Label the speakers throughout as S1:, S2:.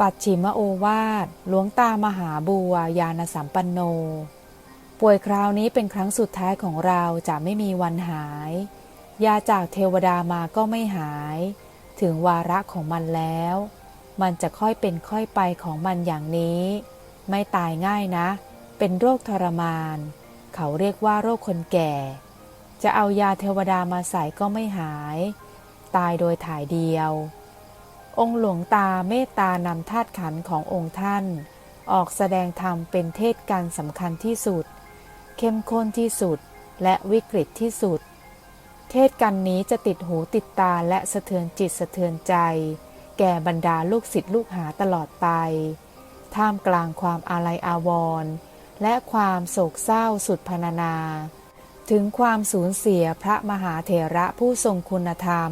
S1: ปัจฉิมโอวาทหลวงตามหาบัวยานสัมปันโน ป่วยคราวนี้เป็นครั้งสุดท้ายของเราจะไม่มีวันหาย ยาจากเทวดามาก็ไม่หาย ถึงวาระของมันแล้ว มันจะค่อยเป็นค่อยไปของมันอย่างนี้ ไม่ตายง่ายนะ เป็นโรคทรมาน เขาเรียกว่าโรคคนแก่ จะเอายาเทวดามาใส่ก็ไม่หาย ตายโดยถ่ายเดียว องค์หลวงตาเมตตานำธาตุขันธ์ขององค์ท่าน ออกแสดงธรรมเป็นเทศการสำคัญที่สุด เข้มข้นที่สุดและวิกฤตที่สุด เทศกันนี้จะติดหูติดตาและสะเทือนจิตสะเทือนใจ แก่บรรดาลูกศิษย์ลูกหาตลอดไป ท่ามกลางความอาลัยอาวรณ์และความโศกเศร้าสุดพรรณนา ถึงความสูญเสียพระมหาเถระผู้ทรงคุณธรรม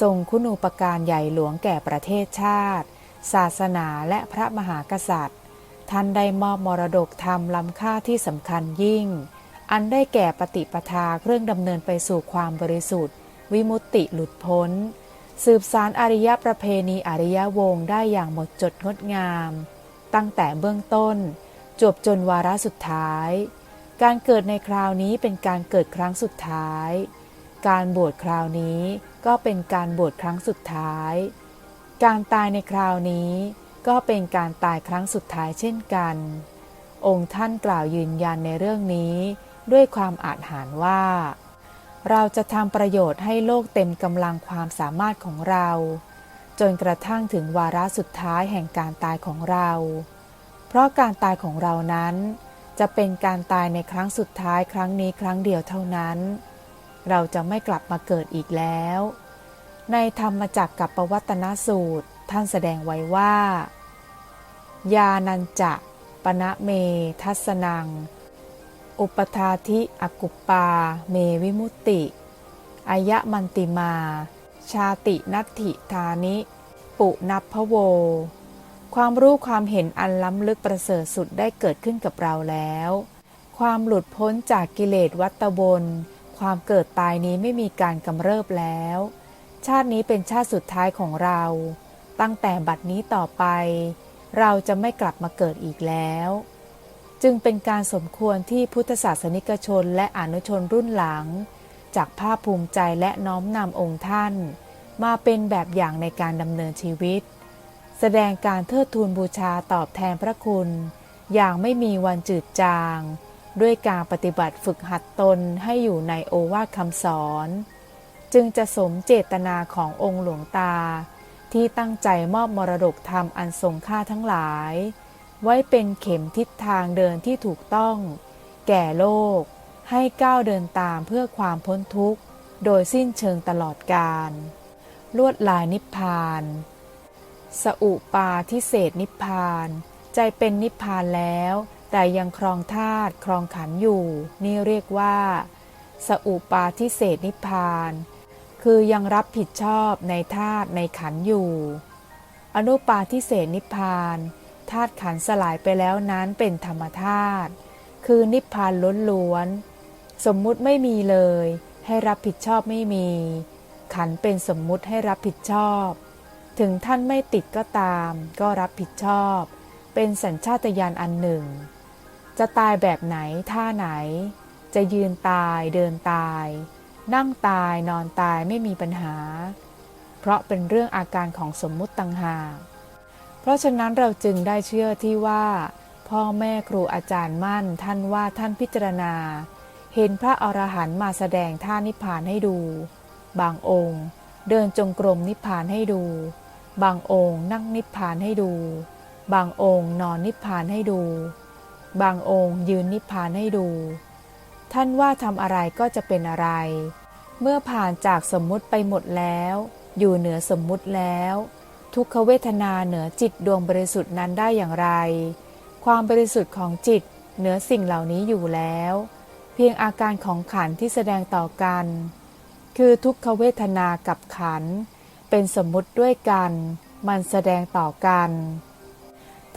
S1: ทรงคุณูปการใหญ่หลวงแก่ประเทศชาติ ศาสนาและพระมหากษัตริย์ ท่านได้มอบมรดกธรรมล้ำค่าที่สำคัญยิ่ง อันได้แก่ปฏิปทาเครื่องดำเนินไปสู่ความบริสุทธิ์ วิมุตติหลุดพ้น สืบสารอริยประเพณีอริยวงศ์ได้อย่างหมดจดงดงาม ตั้งแต่เบื้องต้น จบจนวาระสุดท้าย การเกิดในคราวนี้เป็นการเกิดครั้งสุดท้าย การบวชคราวนี้ ก็เป็นการบวชครั้งสุดท้าย การตายในคราวนี้ก็เป็นการตายครั้งสุดท้ายเช่นกัน องค์ท่านกล่าวยืนยันในเรื่องนี้ ด้วยความอาจหารว่า เราจะทำประโยชน์ให้โลกเต็มกำลังความสามารถของเรา จนกระทั่งถึงวาระสุดท้ายแห่งการตายของเรา เพราะการตายของเรานั้น จะเป็นการตายในครั้งสุดท้ายครั้งนี้ครั้งเดียวเท่านั้น เราจะไม่กลับมาเกิดอีกแล้ว ในธรรมจักรกับปวัตนสูตร ท่านแสดงไว้ว่า ยานันจะปณะเม ทัสนัง อุปทาธิอกุปปา เมวิมุตติอายะมันติมา ชาตินัตถิธานิ ปุนัพพโว ความรู้ความเห็นอันล้ำลึกประเสริฐสุดได้เกิดขึ้นกับเราแล้ว ความหลุดพ้นจากกิเลสวัตบน ความเกิดตายนี้ไม่มีการกำเริบแล้ว ชาตินี้เป็นชาติสุดท้ายของเรา ตั้งแต่บัดนี้ต่อไป เราจะไม่กลับมาเกิดอีกแล้ว จึงเป็นการสมควรที่พุทธศาสนิกชนและอนุชนรุ่นหลัง จากภาคภูมิใจและน้อมนำองค์ท่าน มาเป็นแบบอย่างในการดำเนินชีวิต แสดงการเทิดทูนบูชาตอบแทนพระคุณ อย่างไม่มีวันจืดจาง ด้วยการปฏิบัติฝึกหัดตนให้อยู่ในโอวาทคำสอน จึงจะสมเจตนาขององค์หลวงตา ที่ตั้งใจมอบมรดกธรรมอันทรงค่าทั้งหลาย ไว้เป็นเข็มทิศทางเดินที่ถูกต้อง แก่โลก ให้ก้าวเดินตามเพื่อความพ้นทุกข์ โดยสิ้นเชิงตลอดกาลลวดลายนิพพาน สอุปาทิเศษนิพพาน ใจเป็นนิพพานแล้ว แต่ยังครองธาตุครองขันอยู่ นี่เรียกว่า สอุปาทิเศนิพาน คือยังรับผิดชอบในธาตุในขันอยู่ อนุปาทิเศนิพานธาตุขันสลายไปแล้วนั้นเป็นธรรมธาตุคือนิพพานล้นล้วน สมมุติไม่มีเลย ให้รับผิดชอบไม่มี ขันเป็นสมมุติให้รับผิดชอบ ถึงท่านไม่ติดก็ตาม ก็รับผิดชอบ เป็นสัญชาตญาณอันหนึ่ง จะตายแบบไหนท่าไหน จะยืนตายเดินตาย นั่งตายนอนตายไม่มีปัญหา เพราะเป็นเรื่องอาการของสมมุติต่างหากเพราะฉะนั้นเราจึงได้เชื่อที่ว่า พ่อแม่ครูอาจารย์มั่นท่านว่าท่านพิจารณา เห็นพระอรหันต์มาแสดงท่านิพพานให้ดู บางองค์ เดินจงกรมนิพพานให้ดู บางองค์นั่งนิพพานให้ดู บางองค์นอนนิพพานให้ดู บางองค์ยืนนิพพานให้ดู ท่านว่าทำอะไรก็จะเป็นอะไร เมื่อผ่านจากสมมุติไปหมดแล้ว อยู่เหนือสมมุติแล้ว ทุกขเวทนาเหนือจิตดวงบริสุทธิ์นั้นได้อย่างไร ความบริสุทธิ์ของจิตเหนือสิ่งเหล่านี้อยู่แล้ว เพียงอาการของขันที่แสดงต่อกัน คือทุกขเวทนากับขันเป็นสมมุติด้วยกัน มันแสดงต่อกัน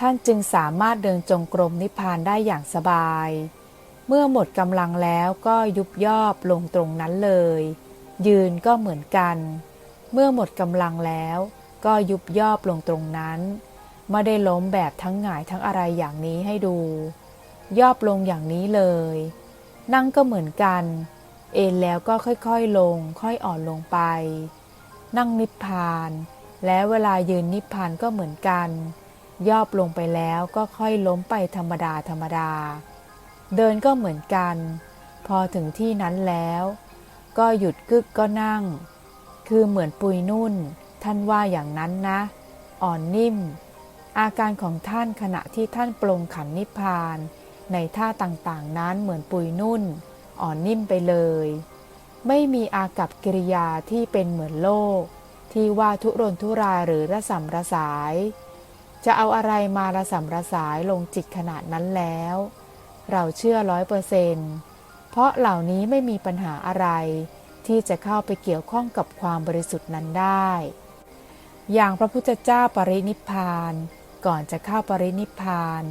S1: ท่านจึงสามารถเดินจงกรมนิพพานได้อย่างสบาย เมื่อหมดกำลังแล้วก็ยุบย่อบลงตรงนั้นเลย ยืนก็เหมือนกัน เมื่อหมดกำลังแล้วก็ยุบย่อบลงตรงนั้น ไม่ได้ล้มแบบทั้งหงายทั้งอะไรอย่างนี้ให้ดูย่อบลงอย่างนี้เลย นั่งก็เหมือนกัน เอนแล้วก็ค่อยๆลง ค่อยอ่อนลงไป นั่งนิพพาน และเวลายืนนิพพานก็เหมือนกัน ย่อลงไปแล้วก็ค่อยล้มไปธรรมดาธรรมดา เดินก็เหมือนกัน พอถึงที่นั้นแล้ว ก็หยุดกึกก็นั่ง คือเหมือนปุยนุ่น ท่านว่าอย่างนั้นนะ อ่อนนิ่ม อาการของท่านขณะที่ท่านปลงขันนิพพาน ในท่าต่างๆนั้นเหมือนปุยนุ่น อ่อนนิ่มไปเลย ไม่มีอากับกิริยาที่เป็นเหมือนโลก ที่ว่าทุรนทุรายหรือระสำระสาย จะเอาอะไรมาระสำระสายลงจิตขนาดนั้นแล้ว เราเชื่อร้อยเปอร์เซนต์เพราะเหล่านี้ไม่มีปัญหาอะไร ที่จะเข้าไปเกี่ยวข้องกับความบริสุทธิ์นั้นได้ อย่างพระพุทธเจ้าปรินิพพาน ก่อนจะเข้าปรินิพพาน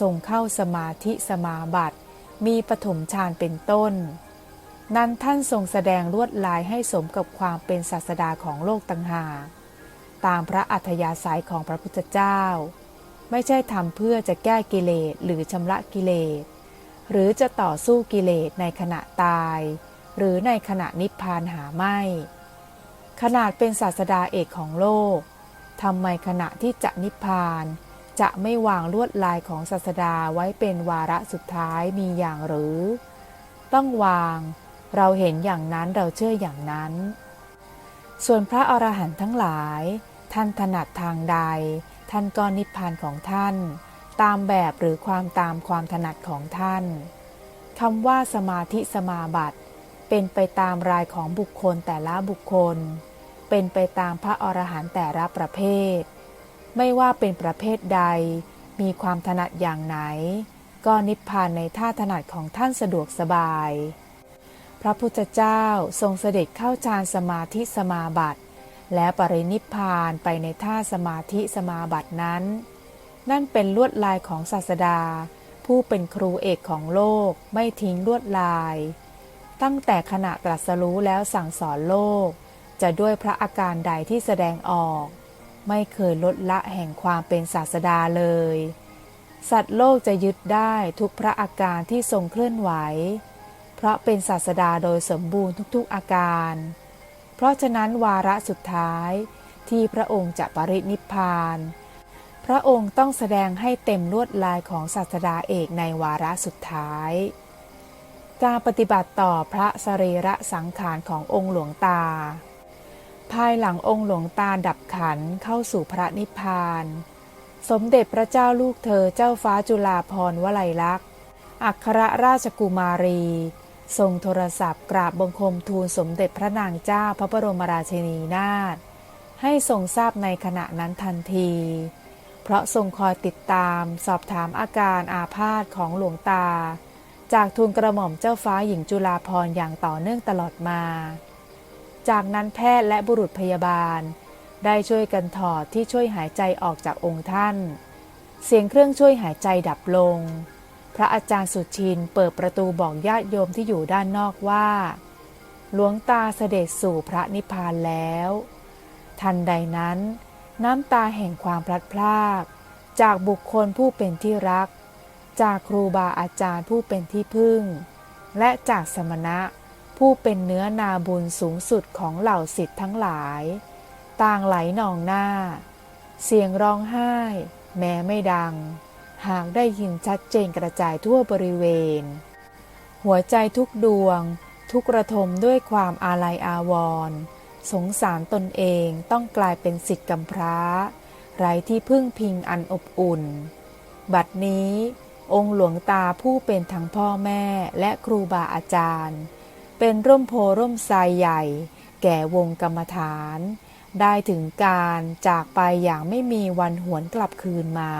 S1: ทรงเข้าสมาธิสมาบัติ มีปฐมฌานเป็นต้น นั้นท่านทรงแสดงลวดลายให้สมกับความเป็นศาสดาของโลกต่างหาก ตามพระอัธยาศัยของพระพุทธเจ้า ไม่ใช่ทำเพื่อจะแก้กิเลสหรือชำระกิเลส หรือจะต่อสู้กิเลสในขณะตาย หรือในขณะนิพพานหาไม่ ขนาดเป็นศาสดาเอกของโลกทำไมขณะที่จะนิพพานจะไม่วางลวดลายของศาสดาไว้เป็นวาระสุดท้ายมีอย่างหรือ ต้องวางเราเห็นอย่างนั้นเราเชื่ออย่างนั้น ส่วนพระอรหันต์ทั้งหลาย ท่านถนัดทางใด ท่านก็นิพพานของท่าน ตามแบบหรือความตามความถนัดของท่านคำว่าสมาธิสมาบัติ เป็นไปตามรายของบุคคลแต่ละบุคคล เป็นไปตามพระอรหันต์แต่ละประเภท ไม่ว่าเป็นประเภทใด มีความถนัดอย่างไหน ก็นิพพานในท่าถนัดของท่านสะดวกสบาย พระพุทธเจ้าทรงเสด็จเข้าฌานสมาธิสมาบัติ และปรินิพานไปในท่าสมาธิสมาบัตินั้น นั่นเป็นลวดลายของศาสดา ผู้เป็นครูเอกของโลกไม่ทิ้งลวดลาย ตั้งแต่ขณะตรัสรู้แล้วสั่งสอนโลก จะด้วยพระอาการใดที่แสดงออก ไม่เคยลดละแห่งความเป็นศาสดาเลย สัตว์โลกจะยึดได้ทุกพระอาการที่ทรงเคลื่อนไหว เพราะเป็นศาสดาโดยสมบูรณ์ทุกๆอาการ เพราะฉะนั้นวาระสุดท้ายที่พระองค์จะปรินิพพาน พระองค์ต้องแสดงให้เต็มลวดลายของศาสดาเอกในวาระสุดท้าย การปฏิบัติต่อพระสรีระสังขารขององค์หลวงตา ภายหลังองค์หลวงตาดับขันเข้าสู่พระนิพพาน สมเด็จพระเจ้าลูกเธอเจ้าฟ้าจุฬาภรณ์วลัยลักษณ์อัครราชกุมารี ทรงโทรศัพท์กราบบังคมทูลสมเด็จพระนางเจ้าพระบรมราชินีนาถให้ทรงทราบในขณะนั้นทันที เพราะทรงคอยติดตามสอบถามอาการอาพาธของหลวงตา จากทูลกระหม่อมเจ้าฟ้าหญิงจุฬาภรณ์อย่างต่อเนื่องตลอดมา จากนั้นแพทย์และบุรุษพยาบาล ได้ช่วยกันถอดที่ช่วยหายใจออกจากองค์ท่าน เสียงเครื่องช่วยหายใจดับลง พระอาจารย์สุชินเปิดประตูบอกญาติโยมที่อยู่ด้านนอกว่า หลวงตาเสด็จสู่พระนิพพานแล้ว ทันใดนั้น น้ำตาแห่งความพลัดพราก จากบุคคลผู้เป็นที่รัก จากครูบาอาจารย์ผู้เป็นที่พึ่ง และจากสมณะผู้เป็นเนื้อนาบุญสูงสุดของเหล่าสิทธิ์ทั้งหลาย ต่างไหลนองหน้า เสียงร้องไห้ แม้ไม่ดัง หากได้ยินชัดเจนกระจายทั่วบริเวณ หัวใจทุกดวง ทุกระทมด้วยความอาลัยอาวรณ์สงสารตนเองต้องกลายเป็นสิทธิ์กำพร้า ไร้ที่พึ่งพิงอันอบอุ่น บัดนี้ องค์หลวงตาผู้เป็นทั้งพ่อแม่และครูบาอาจารย์ เป็นร่มโพร่มทรใหญ่ แก่วงกรรมฐาน ได้ถึงการจากไปอย่างไม่มีวันหวนกลับคืนมา